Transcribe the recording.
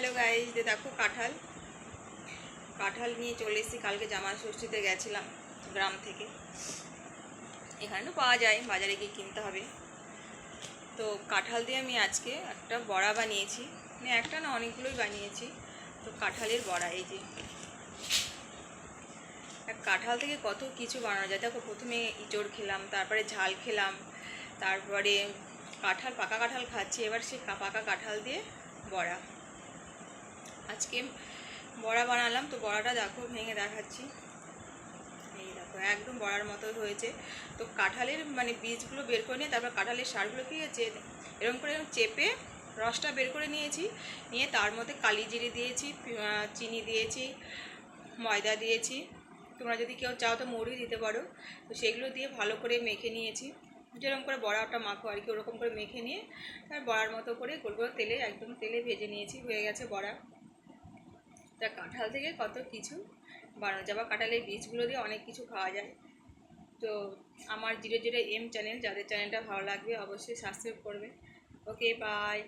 Hello guys যে দেখো কাঁঠাল। কাঁঠাল নিয়ে চলে এসেছি, কালকে জামা ষষ্ঠীতে গেছিলাম গ্রাম থেকে। এখানে তো পাওয়া যায়, বাজারে গিয়ে কিনতে হবে। তো কাঁঠাল দিয়ে আমি আজকে একটা বড়া বানিয়েছি। মানে একটা না অনেকগুলোই বানিয়েছি। তো কাঁঠালের বড়া, এই যে। কাঁঠাল থেকে কত কিছু বানানো যায়। দেখো, প্রথমে ইঁচড় খেলাম, তারপরে ঝাল খেলাম, তারপরে কাঁঠাল, পাকা কাঁঠাল খাচ্ছি, এবার সে পাকা কাঁঠাল দিয়ে বড়া। আজকে বড়া বানালাম, তো বড়াটা দেখো, ভেঙে দেখাচ্ছি। এই দেখো, একদম বড়ার মতো হয়েছে। তো কাঁঠালের মানে বীজগুলো বের করে নিয়ে, তারপর কাঁঠালের সারগুলো কী হয়েছে, এরকম করে চেপে রসটা বের করে নিয়েছি। নিয়ে তার মধ্যে কালি জিরে দিয়েছি চিনি দিয়েছি, ময়দা দিয়েছি। তোমরা যদি কেউ চাও তো মুড়ি দিতে পারো। তো সেগুলো দিয়ে ভালো করে মেখে নিয়েছি। যেরকম করে বড়াটা মাখো আর কি, ওরকম করে মেখে নিয়ে আর বড়ার মতো করে গোল গোল তেলে, একদম তেলে ভেজে নিয়েছি, হয়ে গেছে বড়া। তা কাঁঠাল থেকে কত কিছু? বানানো যায়। বা কাঁঠালের বীজগুলো দিয়ে অনেক কিছু খাওয়া যায়। তো আমার জিরো জিরো এম চ্যানেল, যাদের চ্যানেলটা ভালো লাগবে অবশ্যই সাবস্ক্রাইব করবে। Okay bye